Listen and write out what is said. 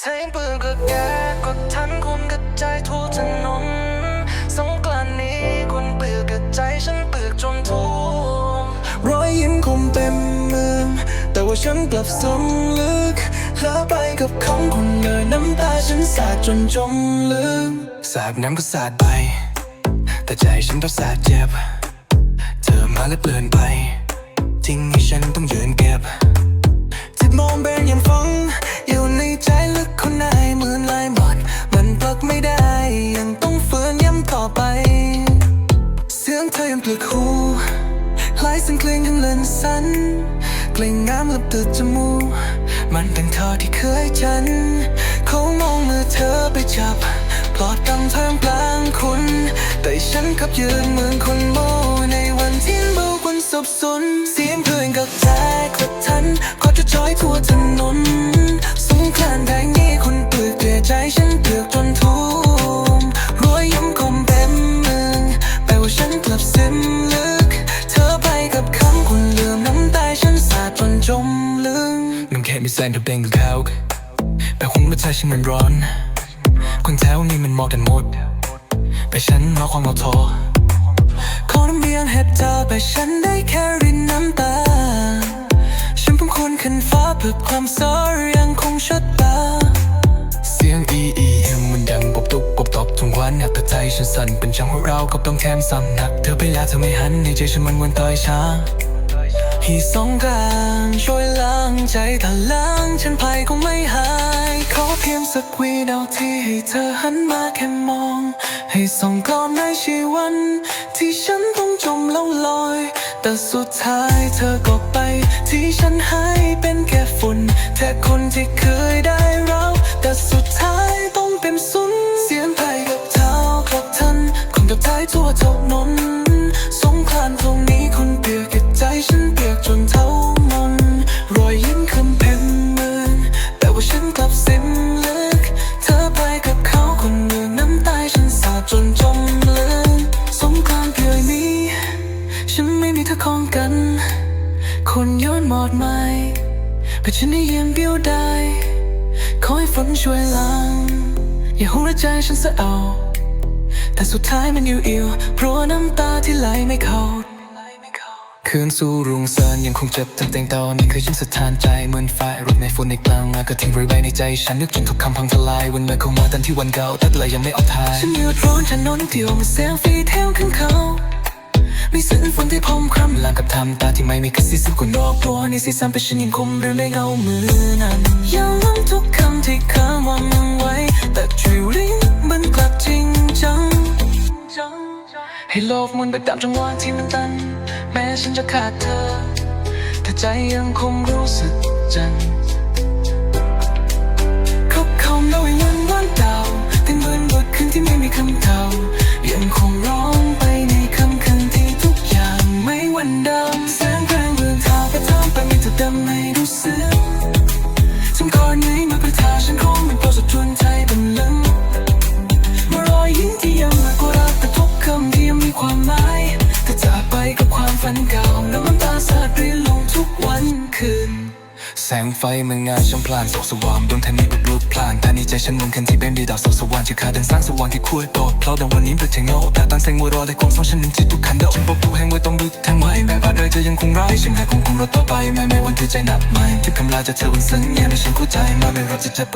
เสียงปืนก็แก่กดทันคนกระจายทั่วถนนสงกรานนี้คนเปลือกกระจายฉันเปลือกจนท่มรอยยิ้มคมเต็มเมืองแต่ว่าฉันกลับสำลึกแล้วไปกับคำคนเดินน้ำตาฉันสาดจนจมลืมสาดน้ำก็สาดไป แต่ใจฉันต้องสาดเจ็บ เธอมาแล้วเปลี่ยนไปทิ้งให้ฉันต้องยืนเก็บ เธอยังปลึกหูคล้ายเสียงเพลงทั้งเล่นสัน กลิ่งน้ำลับตืดจมูกมันเป็นเธอที่เคยฉัน เขามองมือเธอไปจับ ปลอดกำทามกลางคุณ แต่ฉันกับยืนเหมือนคนโมในวันที่เบาคนสับสน น้ำแค่มีแสงเธอเบงกับเขาแต่คงไม่ใช่ฉันมันร้อน คนแถวนี้มันมองกันหมดแต่ฉันรอความเอาทอขอน้ำเบียงให้เธอแต่ฉันได้แค่รินน้ำตา ฉันเพิ่งควรขึ้นฟ้าเพื่อความสอยังคงชัดตา เสียงอีอีเอ็มมันดังปบตุกปบตบทุกวันหนักแต่ใจฉันสั่นเป็นจังหัวเรากับต้องแถมซ้ำหนัก เธอไปแล้วเธอไม่หันในใจฉันมันวนต่อยช้า ให้สงกรานช่วยล้างใจถ้าล้างฉันไปคงไม่หาย ขอเพียงสักวีนาทีให้เธอหันมาแค่มอง ให้ส่องก่อนในชีวัน ที่ฉันต้องจมแล้วลอย แต่สุดท้ายเธอก็ไป ที่ฉันให้เป็นแค่ฝุ่น แค่คนที่เคยได้เรา ฉันไม่มีเธอของกัน คนย้อนหมอดไหมเพื่ฉันได้ยืนเบี้ยวได้ขอให้ฝนช่วยล้าง อย่าหัวใจฉันสะเอา แต่สุดท้ายมันอยู่อียวเพราะน้ำตาที่ไหลไม่เข้าคืนสู่รุ่งสางยังคงเจ็บทั้งแต่งตอนนี้เคยฉันสะท้านใจเหมือนไฟรถในฝุ่นในกลางมาก็ทิ้งไว้ในใจ ฉันนึกจนทุกคำพังทลายวันเมื่อเข้ามาตันที่วันเก่าแต่เลยยังไม่ออกทางฉันเดืดร้อนถนนที่องเสียงฟีแถวข้างเขา มีเส้นฝนที่พมคร่ำลางกับทำตาที่ไม่มีกระซิสุดคนรอบตัวในสีสันเป็นฉันยังคมเรื่องในเงามือนั้นยังล้ำทุกคำที่ค้างวางไว้ แต่ช่วลิ้นมันกลับจริงจัง ให้โลกมุนไปตามจังหวะที่มันตัน แม้ฉันจะขาดเธอ แต่ใจยังคงรู้สึกจันเขาคำแล้วยังว่างเก่าแต่เหมือนบทคืนที่ไม่มีคำเก่า ฝันเก่าน้ำตาสาดรินลงทุกวันคืน แสงไฟเมืองงานช่างพลานสกสว่างดวงแทนนี้บุกลุกพลานท่านี้ใจฉันมุ่งขึ้นที่เป็นดีดาวสกสว่างที่ขาดเดินสร้างสว่างที่คุยโดดเพราะดังวันนี้เปิดเทงโง่แต่ตั้งแสงวัวรอได้ความสองฉันหนึ่งที่ทุกขันเดาฉันบอกผู้แห่งไว้ต้องดูทางไว้แม้ว่าเดินจะยังคงร้ายฉันแค่คงคงรอต่อไปแม้แม้วันที่ใจหนักไหมที่คำลาจะเธอบนสัญญาในฉันเข้าใจมาไม่รอจะจ็บ